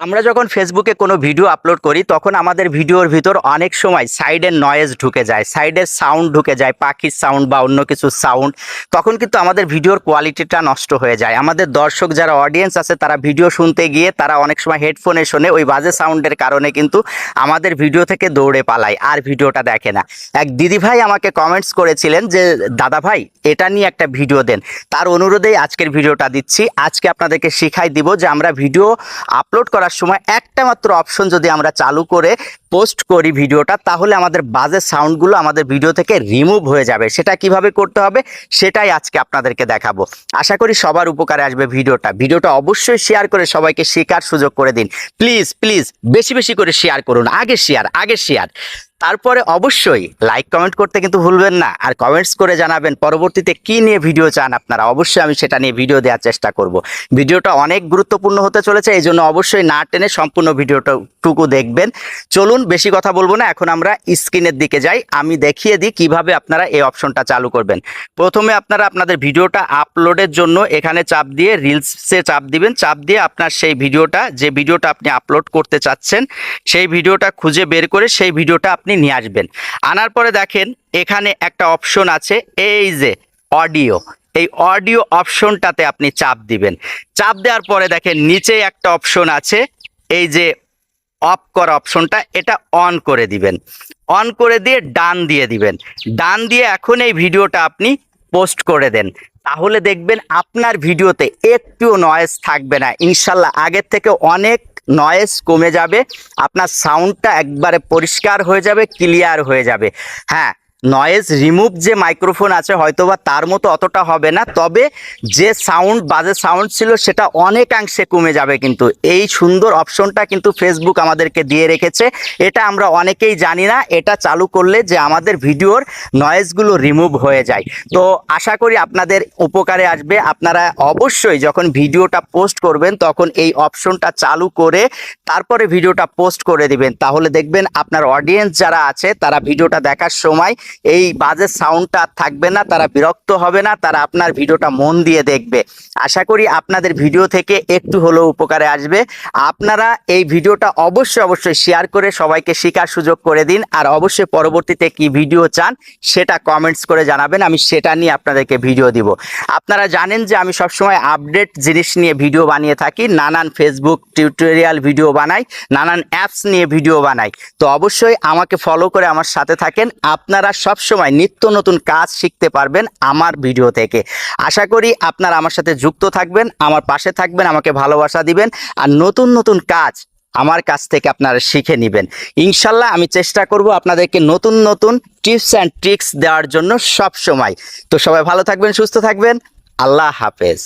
আমরা যখন ফেসবুকে কোনো ভিডিও আপলোড করি, তখন আমাদের ভিডিওর ভিতর অনেক সময় সাইডের নয়েজ ঢুকে যায় সাইডের সাউন্ড ঢুকে যায়, পাখির সাউন্ড বা অন্য কিছু সাউন্ড তখন কিন্তু আমাদের ভিডিওর কোয়ালিটিটা নষ্ট হয়ে যায়। আমাদের দর্শক যারা অডিয়েন্স আছে, তারা ভিডিও শুনতে গিয়ে তারা অনেক সময় হেডফোনে শোনে ওই বাজে সাউন্ডের কারণে কিন্তু আমাদের ভিডিও থেকে দৌড়ে পালায়, আর ভিডিওটা দেখে না। এক দিদি ভাই আমাকে কমেন্টস করেছিলেন যে, দাদা ভাই, এটা নিয়ে একটা ভিডিও দেন। তার অনুরোধেই আজকের ভিডিওটা দিচ্ছি। আজকে আপনাদেরকে শিখাই দিব যে, আমরা ভিডিও আপলোড করার সময় একটা মাত্র অপশন যদি আমরা চালু করে পোস্ট করি ভিডিওটা, তাহলে আমাদের বাজে সাউন্ডগুলো আমাদের ভিডিও থেকে রিমুভ হয়ে যাবে। সেটা কীভাবে করতে হবে, সেটাই আজকে আপনাদেরকে দেখাবো। আশা করি সবার উপকারে আসবে ভিডিওটা। ভিডিওটা অবশ্যই শেয়ার করে সবাইকে শেখার সুযোগ করে দিন। প্লিজ প্লিজ বেশি বেশি করে শেয়ার করুন। আগে শেয়ার আগে শেয়ার তারপরে অবশ্যই লাইক কমেন্ট করতে কিন্তু ভুলবেন না। আর কমেন্টস করে জানাবেন পরবর্তীতে কি নিয়ে ভিডিও চান আপনারা। অবশ্যই আমি সেটা নিয়ে ভিডিও দেওয়ার চেষ্টা করব। ভিডিওটা অনেক গুরুত্বপূর্ণ হতে চলেছে এই জন্য অবশ্যই না টেনে সম্পূর্ণ ভিডিওটা টুকু দেখবেন। চলুন বেশি কথা বলব না। এখন আমরা স্ক্রিনের দিকে যাই। আমি দেখিয়ে দিই কীভাবে আপনারা এই অপশনটা চালু করবেন। প্রথমে আপনারা আপনাদের ভিডিওটা আপলোডের জন্য এখানে চাপ দিয়ে রিলসে চাপ দিবেন। চাপ দিয়ে আপনার সেই ভিডিওটা, যে ভিডিওটা আপনি আপলোড করতে চাচ্ছেন, সেই ভিডিওটা খুঁজে বের করে সেই ভিডিওটা আপনি নিয়ে আসবেন। আনার পরে দেখেন, এখানে একটা অপশন আছে, এই যে অডিও। এই অডিও অপশনটাতে আপনি চাপ দিবেন। চাপ দেওয়ার পরে দেখেন, নিচে একটা অপশন আছে, এই যে অফ কর অপশনটা এটা অন করে দিবেন। অন করে দিয়ে ডান দিয়ে দিবেন। ডান দিয়ে এখন এই ভিডিওটা আপনি পোস্ট করে দেন। তাহলে দেখবেন আপনার ভিডিওতে একটুও নয়েজ থাকবে না। ইনশাল্লাহ আগের থেকে অনেক নয়েজ কমে যাবে। আপনার সাউন্ডটা একবারে পরিষ্কার হয়ে যাবে ক্লিয়ার হয়ে যাবে। হ্যাঁ নয়েজ রিমুভ যে মাইক্রোফোন আছে হয়তোবা তার মতো অতটা হবে না। তবে যে সাউন্ড বাজে সাউন্ড ছিল সেটা অনেকাংশে কমে যাবে কিন্তু। এই সুন্দর অপশনটা কিন্তু ফেসবুক আমাদেরকে দিয়ে রেখেছে। এটা আমরা অনেকেই জানি না। এটা চালু করলে যে আমাদের ভিডিওর নয়েজগুলো রিমুভ হয়ে যায়। তো আশা করি আপনাদের উপকারে আসবে। আপনারা অবশ্যই যখন ভিডিওটা পোস্ট করবেন, তখন এই অপশনটা চালু করে তারপরে ভিডিওটা পোস্ট করে দিবেন। তাহলে দেখবেন আপনার অডিয়েন্স যারা আছে, তারা ভিডিওটা দেখার সময় এই বাজে সাউন্ডটা থাকবে না, তারা বিরক্ত হবে না, তারা আপনার ভিডিওটা মন দিয়ে দেখবে। আশা করি আপনাদের ভিডিও থেকে একটু হলেও উপকারে আসবে। আপনারা এই ভিডিওটা অবশ্যই অবশ্যই শেয়ার করে সবাইকে শেখার সুযোগ করে দিন, আর অবশ্যই পরবর্তীতে কি ভিডিও চান সেটা কমেন্টস করে জানাবেন, আমি সেটা নিয়ে আপনাদেরকে ভিডিও দিব। আপনারা জানেন যে আমি সবসময় আপডেট জিনিস নিয়ে ভিডিও বানিয়ে থাকি, নানান ফেসবুক টিউটোরিয়াল ভিডিও বানাই, নানান অ্যাপস নিয়ে ভিডিও বানাই। তো অবশ্যই আমাকে ফলো করে আমার সাথে থাকেন, আপনারা সবসময় নিত্য নতুন কাজ শিখতে পারবেন আমার ভিডিও থেকে। আশা করি আপনারা আমার সাথে যুক্ত থাকবেন, আমার পাশে থাকবেন, আমাকে ভালোবাসা দিবেন আর নতুন নতুন কাজ আমার কাছ থেকে আপনারা শিখে নেবেন। ইনশাল্লাহ আমি চেষ্টা করব আপনাদেরকে নতুন নতুন টিপস অ্যান্ড ট্রিক্স দেওয়ার জন্য সব সময় তো সবাই ভালো থাকবেন, সুস্থ থাকবেন। আল্লাহ হাফেজ।